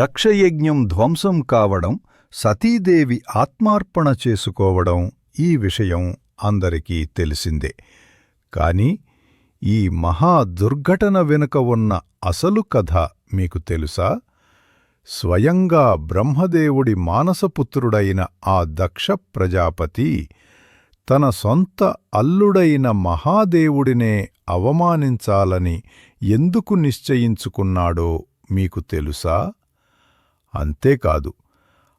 దక్షయజ్ఞం ధ్వంసం కావడం సతీదేవి ఆత్మార్పణ చేసుకోవడం ఈ విషయం అందరికీ తెలిసిందే. కాని ఈ మహా దుర్ఘటన వెనుక ఉన్న అసలు కథ మీకు తెలుసా? స్వయంగా బ్రహ్మదేవుడి మానసపుత్రుడైన ఆ దక్ష ప్రజాపతి తన సొంత అల్లుడైన మహాదేవుడినే అవమానించాలని ఎందుకు నిశ్చయించుకున్నాడో మీకు తెలుసా? అంతేకాదు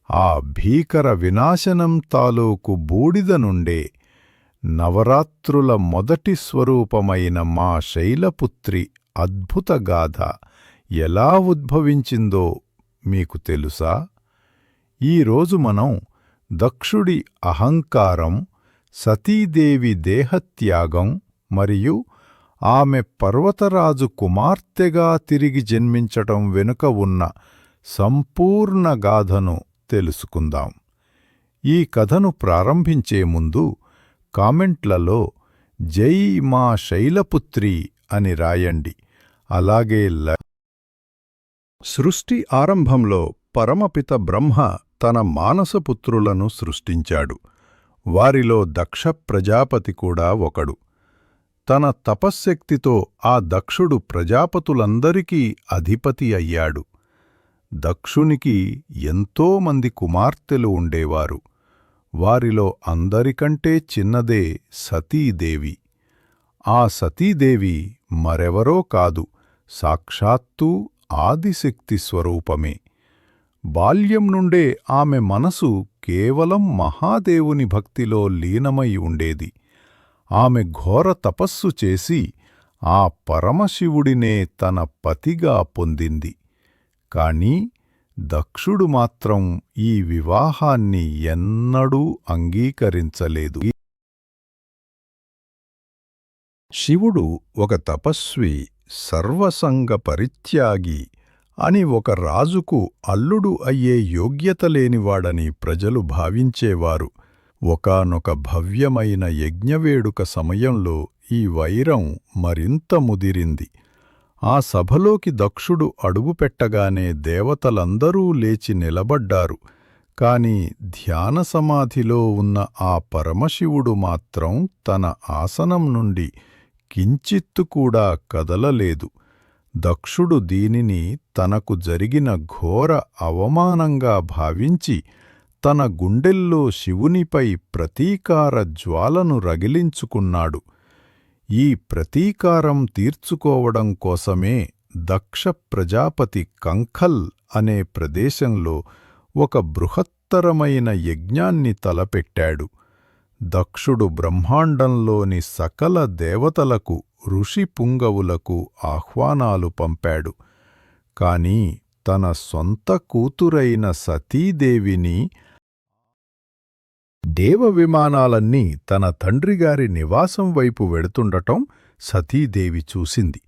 ఆ భీకర వినాశనం తాలూకు బూడిద నుండే నవరాత్రుల మొదటి స్వరూపమైన మా శైలపుత్రి అద్భుతగాథ ఎలా ఉద్భవించిందో మీకు తెలుసా? ఈరోజు మనం దక్షుడి అహంకారం సతీదేవి దేహత్యాగం మరియు ఆమె పర్వతరాజు కుమార్తెగా తిరిగి జన్మించటం వెనుక ఉన్న సంపూర్ణ గాథను తెలుసుకుందాం. ఈ కథను ప్రారంభించే ముందు కామెంట్లలో జై మా శైలపుత్రి అని రాయండి. అలాగే ల సృష్టి ఆరంభంలో పరమపిత బ్రహ్మ తన మానసపుత్రులను సృష్టించాడు. వారిలో దక్ష ప్రజాపతి కూడా ఒకడు. తన తపశ్శక్తితో ఆ దక్షుడు ప్రజాపతులందరికీ అధిపతి అయ్యాడు. దక్షునికి ఎంతోమంది కుమార్తెలు ఉండేవారు. వారిలో అందరికంటే చిన్నదే సతీదేవి. ఆ సతీదేవి మరెవరో కాదు సాక్షాత్తూ ఆదిశక్తి స్వరూపమే. బాల్యం నుండే ఆమె మనసు కేవలం మహాదేవుని భక్తిలో లీనమై ఉండేది. ఆమె ఘోర తపస్సు చేసి ఆ పరమశివుడినే తన పతిగా పొందింది. కాని దక్షుడు మాత్రం ఈ వివాహాన్ని ఎన్నడూ అంగీకరించలేదు. శివుడు ఒక తపస్వి సర్వసంగ పరిత్యాగి అని ఒక రాజుకు అల్లుడు అయ్యే యోగ్యత లేనివాడని ప్రజలు భావించేవారు. ఒకానొక భవ్యమైన యజ్ఞవేడుక సమయంలో ఈ వైరం మరింత ముదిరింది. ఆ సభలోకి దక్షుడు అడుగుపెట్టగానే దేవతలందరూ లేచి నిలబడ్డారు. కాని ధ్యాన సమాధిలో ఉన్న ఆ పరమశివుడు మాత్రం తన ఆసనం నుండి కించిత్తు కూడా కదలలేదు. దక్షుడు దీనిని తనకు జరిగిన ఘోర అవమానంగా భావించి తన గుండెల్లో శివునిపై ప్రతీకార జ్వాలను రగిలించుకున్నాడు. ఈ ప్రతీకారం తీర్చుకోవడం కోసమే దక్ష ప్రజాపతి కంఖల్ అనే ప్రదేశంలో ఒక బృహత్తరమైన యజ్ఞాన్ని తలపెట్టాడు. దక్షుడు బ్రహ్మాండంలోని సకల దేవతలకు ఋషి పుంగవులకు ఆహ్వానాలు పంపాడు. కాని తన సొంత కూతురైన సతీదేవిని దేవ విమానాలన్నీ తన తండ్రిగారి నివాసం వైపు వెడుతుండటం సతీదేవి చూసింది.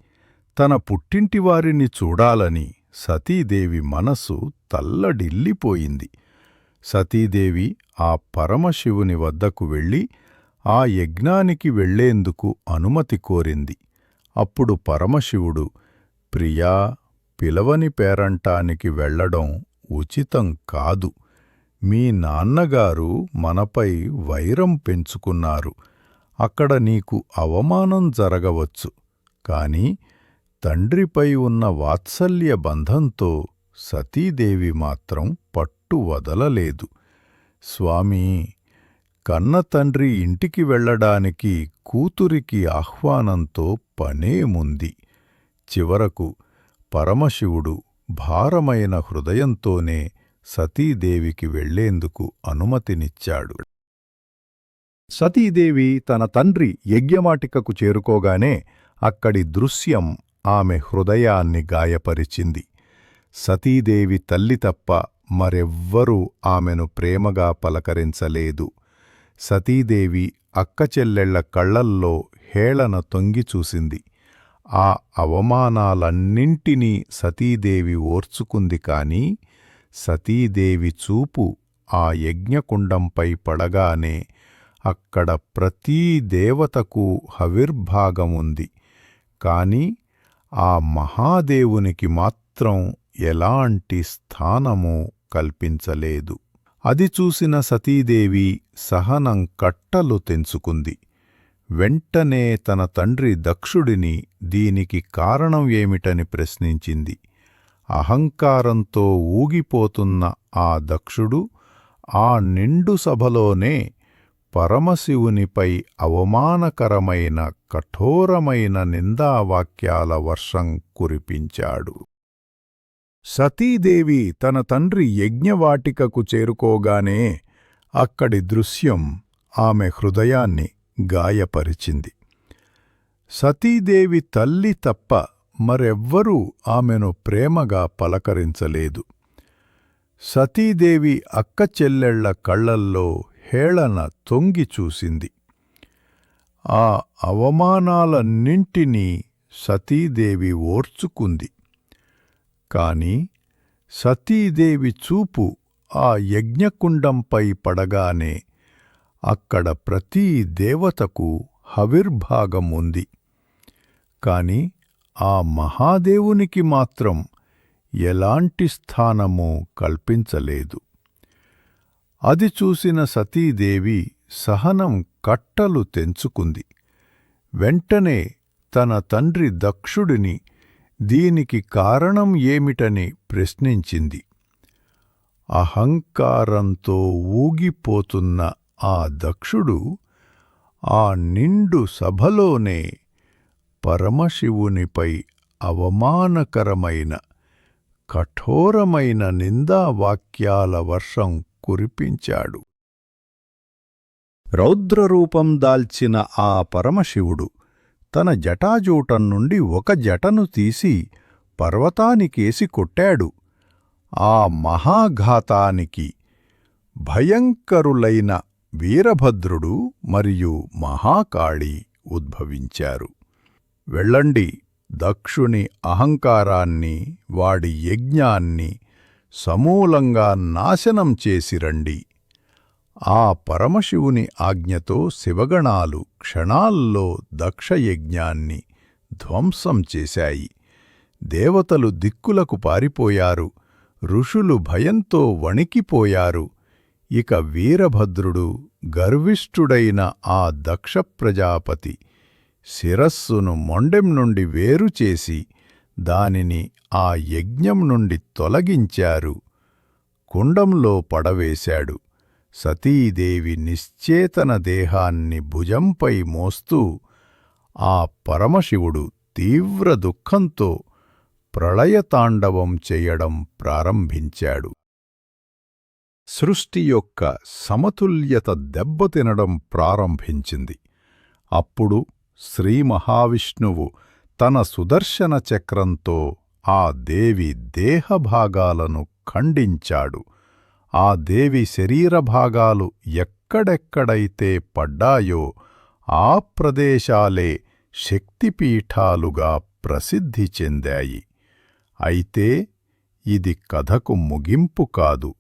తన పుట్టింటివారిని చూడాలని సతీదేవి మనస్సు తల్లడిల్లిపోయింది. సతీదేవి ఆ పరమశివుని వద్దకు వెళ్ళి ఆ యజ్ఞానికి వెళ్ళేందుకు అనుమతి కోరింది. అప్పుడు పరమశివుడు ప్రియా పిలవని పేరంటానికి వెళ్ళడం ఉచితం కాదు. మీ నాన్నగారు మనపై వైరం పెంచుకున్నారు. అక్కడ నీకు అవమానం జరగవచ్చు. కాని తండ్రిపై ఉన్న వాత్సల్య బంధంతో సతీదేవి మాత్రం పట్టు వదలలేదు. స్వామీ కన్న తండ్రి ఇంటికి వెళ్ళడానికి కూతురికి ఆహ్వానంతో పనేముంది చివరకు పరమశివుడు భారమైన హృదయంతోనే సతీదేవికి వెళ్ళేందుకు అనుమతినిచ్చాడు. సతీదేవి తన తండ్రి యజ్ఞమాటికకు చేరుకోగానే అక్కడి దృశ్యం ఆమె హృదయాన్ని గాయపరిచింది. సతీదేవి తల్లి తప్ప మరెవ్వరూ ఆమెను ప్రేమగా పలకరించలేదు. సతీదేవి అక్కచెల్లెళ్ళ కళ్ళల్లో హేళన తొంగిచూసింది ఆ అవమానాలన్నింటినీ సతీదేవి ఓర్చుకుంది కాని సతీదేవి చూపు ఆ యజ్ఞకుండంపై పడగానే అక్కడ ప్రతీ దేవతకు హవిర్భాగముంది కాని ఆ మహాదేవునికి మాత్రం ఎలాంటి స్థానము కల్పించలేదు. అది చూసిన సతీదేవి సహనం కట్టలు తెంచుకుంది. వెంటనే తన తండ్రి దక్షుడిని దీనికి కారణం ఏమిటని ప్రశ్నించింది. అహంకారంతో ఊగిపోతున్న ఆ దక్షుడు ఆ నిండు సభలోనే పరమశివునిపై అవమానకరమైన కఠోరమైన నిందావాక్యాల వర్షం కురిపించాడు. సతీదేవి తన తండ్రి యజ్ఞవాటికకు చేరుకోగానే అక్కడి దృశ్యం ఆమె హృదయాన్ని గాయపరిచింది. సతీదేవి తల్లి తప్ప మరెవ్వరూ ఆమెను ప్రేమగా పలకరించలేదు. సతీదేవి అక్క చెల్లెళ్ళ కళ్ళల్లో హేళన తొంగి చూసింది. ఆ అవమానాలన్నింటినీ సతీదేవి ఓర్చుకుంది. కాని సతీదేవి చూపు ఆ యజ్ఞకుండంపై పడగానే అక్కడ ప్రతీ దేవతకు హవిర్భాగముంది కాని ఆ మహాదేవునికి మాత్రం ఎలాంటి స్థానమూ కల్పించలేదు. అది చూసిన సతీదేవి సహనం కట్టలు తెంచుకుంది. వెంటనే తన తండ్రి దక్షుడిని దీనికి కారణం ఏమిటని ప్రశ్నించింది. అహంకారంతో ఊగిపోతున్న ఆ దక్షుడు ఆ నిండు సభలోనే పరమశివునిపై అవమానకరమైన కఠోరమైన నిందావాక్యాల వర్షం కురిపించాడు. రౌద్రరూపం దాల్చిన ఆ పరమశివుడు తన జటాజూటం నుండి ఒక జటను తీసి పర్వతానికేసి కొట్టాడు. ఆ మహాఘాతానికి భయంకరులైన వీరభద్రుడు మరియు మహాకాళి ఉద్భవించారు. వెళ్ళండి దక్షుని అహంకారాన్ని వాడి యజ్ఞాన్ని సమూలంగా నాశనం చేసిరండి ఆ పరమశివుని ఆజ్ఞతో శివగణాలు క్షణాల్లో దక్షయజ్ఞాన్ని ధ్వంసం చేశాయి. దేవతలు దిక్కులకు పారిపోయారు ఋషులు భయంతో వణికిపోయారు. ఇక వీరభద్రుడు గర్విష్ఠుడైన ఆ దక్ష ప్రజాపతి శిరస్సును మొండెం నుండి వేరుచేసి దానిని ఆ యజ్ఞం నుండి తొలగించారు. కుండంలో పడవేశాడు. సతీదేవి నిశ్చేతన దేహాన్ని భుజంపై మోస్తూ ఆ పరమశివుడు తీవ్ర దుఃఖంతో ప్రళయతాండవం చెయ్యడం ప్రారంభించాడు. సృష్టి యొక్క సమతుల్యత దెబ్బతినడం ప్రారంభించింది. అప్పుడు శ్రీ మహావిష్ణువు తన సుదర్శన చక్రంతో ఆ దేవి దేహభాగాలను ఖండించాడు. ఆ దేవి శరీరభాగాలు ఎక్కడెక్కడైతే పడ్డాయో ఆ ప్రదేశాలే శక్తిపీఠాలుగా ప్రసిద్ధి చెందాయి. అయితే ఇది కథకు ముగింపు కాదు.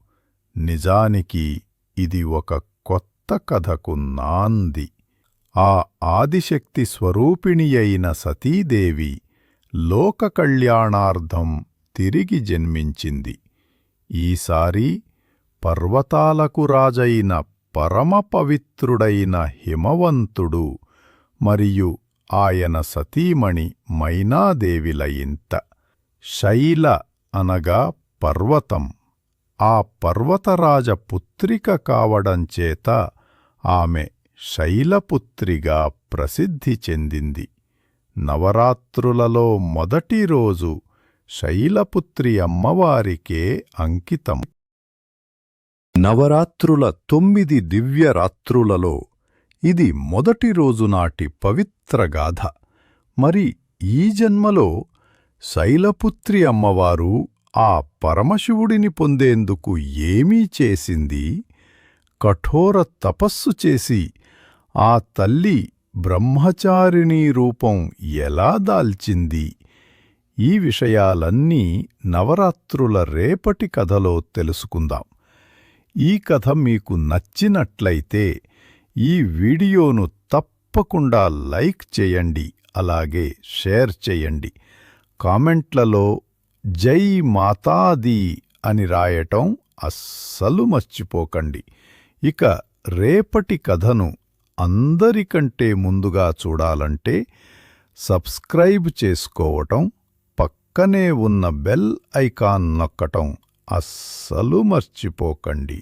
నిజానికి ఇది ఒక కొత్త కథకు నాంది. ఆ ఆదిశక్తి స్వరూపిణియైన సతీదేవి లోక కళ్యాణార్థం తిరిగి జన్మించింది. ఈసారి పర్వతాలకు రాజైన పరమ పవిత్రుడైన హిమవంతుడు మరియు ఆయన సతీమణి మైనాదేవిల ఇంత శైల అనగా పర్వతం. ఆ పర్వతరాజ పుత్రిక కావడంచేత ఆమె శైలపుత్రిగా ప్రసిద్ధి చెందింది. నవరాత్రులలో మొదటి రోజు శైలపుత్రి అమ్మవారికే అంకితం. నవరాత్రుల తొమ్మిది దివ్యరాత్రులలో ఇది మొదటి రోజు నాటి పవిత్ర గాథ. మరి ఈ జన్మలో శైలపుత్రి అమ్మవారు ఆ పరమశివుడిని పొందేందుకు ఏమీ చేసింది? కఠోర తపస్సు చేసి ఆ తల్లి బ్రహ్మచారిణీ రూపం ఎలా దాల్చింది? ఈ విషయాలన్నీ నవరాత్రుల రేపటి కథలో తెలుసుకుందాం. ఈ కథ మీకు నచ్చినట్లయితే ఈ వీడియోను తప్పకుండా లైక్ చేయండి అలాగే షేర్ చేయండి. కామెంట్లలో జై మాతాది అని రాయటం అస్సలు మర్చిపోకండి. ఇక రేపటి కథను అందరికంటే ముందుగా చూడాలంటే సబ్స్క్రైబ్ చేసుకోవటం పక్కనే ఉన్న బెల్ ఐకాన్ నొక్కటం అస్సలు మర్చిపోకండి.